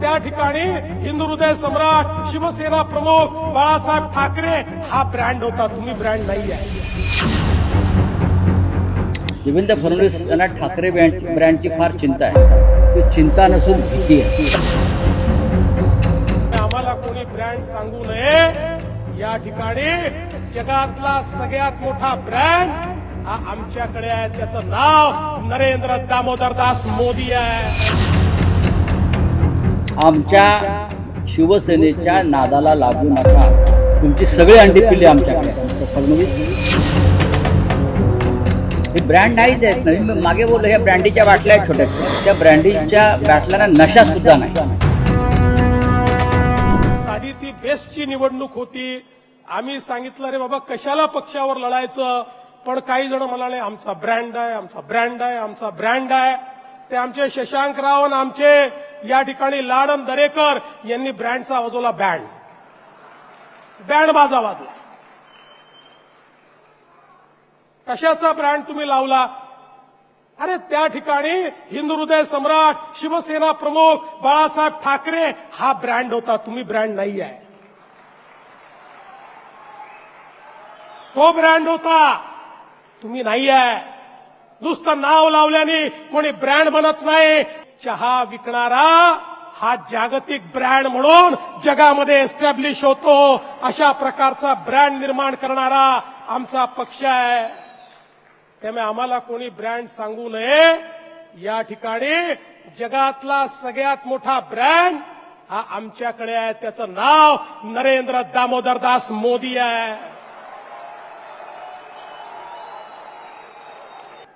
त्या ठिकाणी हिंदू हृदय सम्राट शिवसेना प्रमुख बाळासाहेब ठाकरे हा ब्रँड होता. तुम्ही ब्रँड नाही आहे. देवेंद्र फडणवीस यांना ठाकरे ब्रँड ब्रँडची फार चिंता आहे. ती चिंता नसून भीती आहे. आम्हाला कोणी ब्रँड सांगू नये. या ठिकाणी जगातला सगळ्यात मोठा ब्रँड हा आमच्याकडे आहे. त्याचं नाव नरेंद्र दामोदर दास मोदी आहे. आमच्या शिवसेनेच्या नादाला लागू नका. तुमची सगळी अंडी पिल्ली आमच्याकडे. आहेत, फडणवीस. हे ब्रँड नाहीच आहेत. नवीन मागे बोललो ह्या ब्रँडीच्या बाटल्या आहेत छोट्या. त्या ब्रँडीच्या बाटल्यांना नशा सुद्धा नाही. साधी ती बेस्टची निवडणूक होती. आम्ही सांगितलं रे बाबा कशाला पक्षावर लढायचं? पण काही जण म्हणाले आमचा ब्रँड आहे आमचा ब्रँड आहे आमचा ब्रँड आहे. ते आमचे शशांक राव आणि आमचे या ठिकाणी लाडम दरेकर यांनी ब्रँडचा वाजवला बँड. बँड बाजा वाजला कशाचा ब्रँड तुम्ही लावला? अरे त्या ठिकाणी हिंदू हृदय सम्राट शिवसेना प्रमुख बाळासाहेब ठाकरे हा ब्रँड होता. तुम्ही ब्रँड नाही आहे. तो ब्रँड होता. तुम्ही नाही आहे. नुसतं नाव लावल्याने कोणी ब्रँड बनत नाही. चहा विकणारा हा जागतिक ब्रँड म्हणून जगामध्ये एस्टॅब्लिश होतो. अशा प्रकारचा ब्रँड निर्माण करणारा आमचा पक्ष आहे. त्यामुळे आम्हाला कोणी ब्रँड सांगू नये. या ठिकाणी जगातला सगळ्यात मोठा ब्रँड हा आमच्याकडे आहे. त्याचं नाव नरेंद्र दामोदरदास मोदी आहे.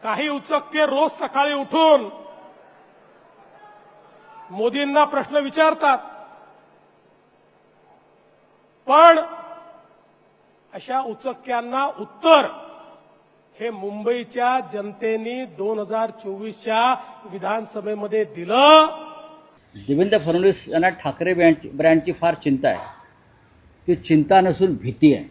काही उचकते रोज सकाळी उठून मोदींना प्रश्न विचारतात. पण अशा उचक्यांना उत्तर हे मुंबईच्या जनतेने दोन हजार चोवीसच्या विधानसभेमध्ये दिलं. देवेंद्र फडणवीस यांना ठाकरे ब्रँडची ब्रँडची फार चिंता आहे. ती चिंता नसून भीती आहे.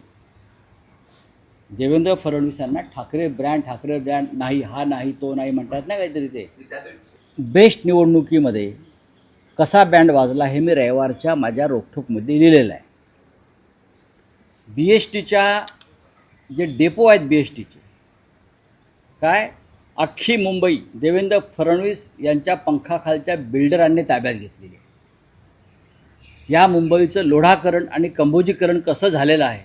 देवेंद्र फडणवीस यांना ठाकरे ब्रँड ठाकरे ब्रँड नाही हा नाही तो नाही म्हणतात ना काहीतरी ते. बेस्ट निवडणुकीमध्ये कसा बँड वाजला हे मी रविवारच्या माझ्या रोखठोकमध्ये लिहिलेलं आहे. बी एस टीच्या जे डेपो आहेत बी एस टीचे काय? अख्खी मुंबई देवेंद्र फडणवीस यांच्या पंखाखालच्या बिल्डरांनी ताब्यात घेतलेली आहे. या मुंबईचं लोढाकरण आणि कंबोजीकरण कसं झालेलं आहे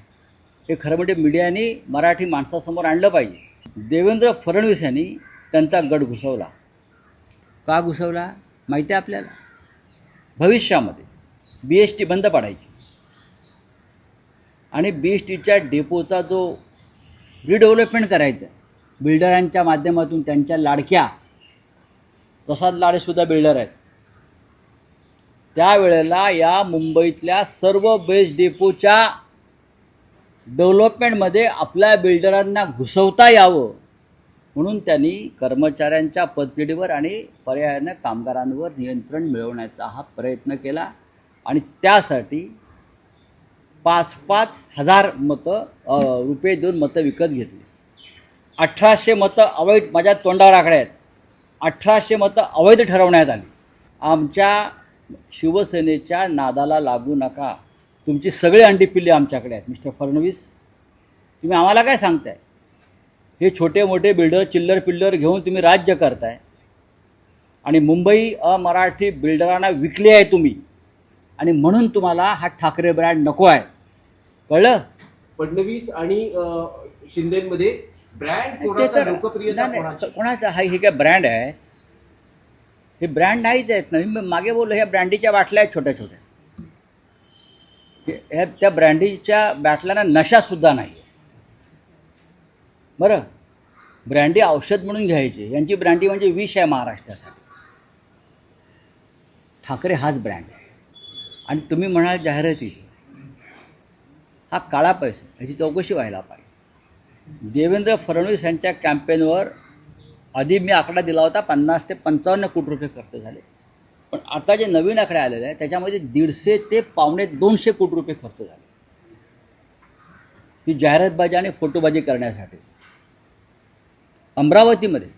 हे खरं म्हणजे मीडियाने मराठी माणसासमोर आणलं पाहिजे. देवेंद्र फडणवीस यांनी त्यांचा गड घुसवला. का घुसवला? माहिती आहे आपल्याला? भविष्यामध्ये बी एस टी बंद पाडायची. आणि बी एस टीच्या डेपोचा जो रिडेव्हलपमेंट करायचं आहे बिल्डरांच्या माध्यमातून त्यांच्या लाडक्या प्रसाद लाडेसुद्धा बिल्डर आहेत. त्यावेळेला या मुंबईतल्या सर्व बेस डेपोच्या डेव्हलपमेंटमध्ये आपल्या बिल्डरांना घुसवता यावं. म्हणून त्यांनी कर्मचाऱ्यांच्या पदपिढीवर आणि पर्यायानं कामगारांवर नियंत्रण मिळवण्याचा हा प्रयत्न केला. आणि त्यासाठी पाच पाच हजार मतं रुपये देऊन मतं विकत घेतली. अठराशे मतं अवैध माझ्या तोंडावर आकडे आहेत. अठराशे मतं अवैध ठरवण्यात आली. आमच्या शिवसेनेच्या नादाला लागू नका. तुमची सगळी अंडी पिल्ली आमच्याकडे आहेत मिस्टर फडणवीस. तुम्ही आम्हाला काय सांगताय? हे छोटे मोठे बिल्डर चिल्लर पिल्लर घेऊन तुम्ही राज्य करताय. आणि मुंबई अमराठी बिल्डरांना विकली आहे तुम्ही. आणि म्हणून तुम्हाला हा ठाकरे ब्रँड नको आहे. कळलं? फडणवीस आणि शिंदेमध्ये ब्रँड ते कोणाचा तर हा हे काय ब्रँड आहे? हे ब्रँड नाहीच आहेत नवीन मी मागे बोललो ह्या ब्रँडीच्या बाटल्या आहेत छोट्या छोट्या ह्या त्या ब्रँडीच्या बाटल्यांना नशा सुद्धा नाही बरं. ब्रँडी औषध म्हणून घ्यायचे. यांची ब्रँडी म्हणजे विष आहे महाराष्ट्रासाठी. ठाकरे हाच ब्रँड आहे. आणि तुम्ही म्हणाल जाहिरातीची हा काळा पैसा ह्याची चौकशी व्हायला पाहिजे. देवेंद्र फडणवीस यांच्या कॅम्पेनवर आधी मी आकडा दिला होता पन्नास ते पंचावन्न कोटी रुपये खर्च झाले. पण आता जे नवीन आकडे आलेले आहे त्याच्यामध्ये दीडशे ते पावणे दोनशे कोटी रुपये खर्च झाले. ही जाहिरातबाजी आणि फोटोबाजी करण्यासाठी. अमरावतीमध्ये.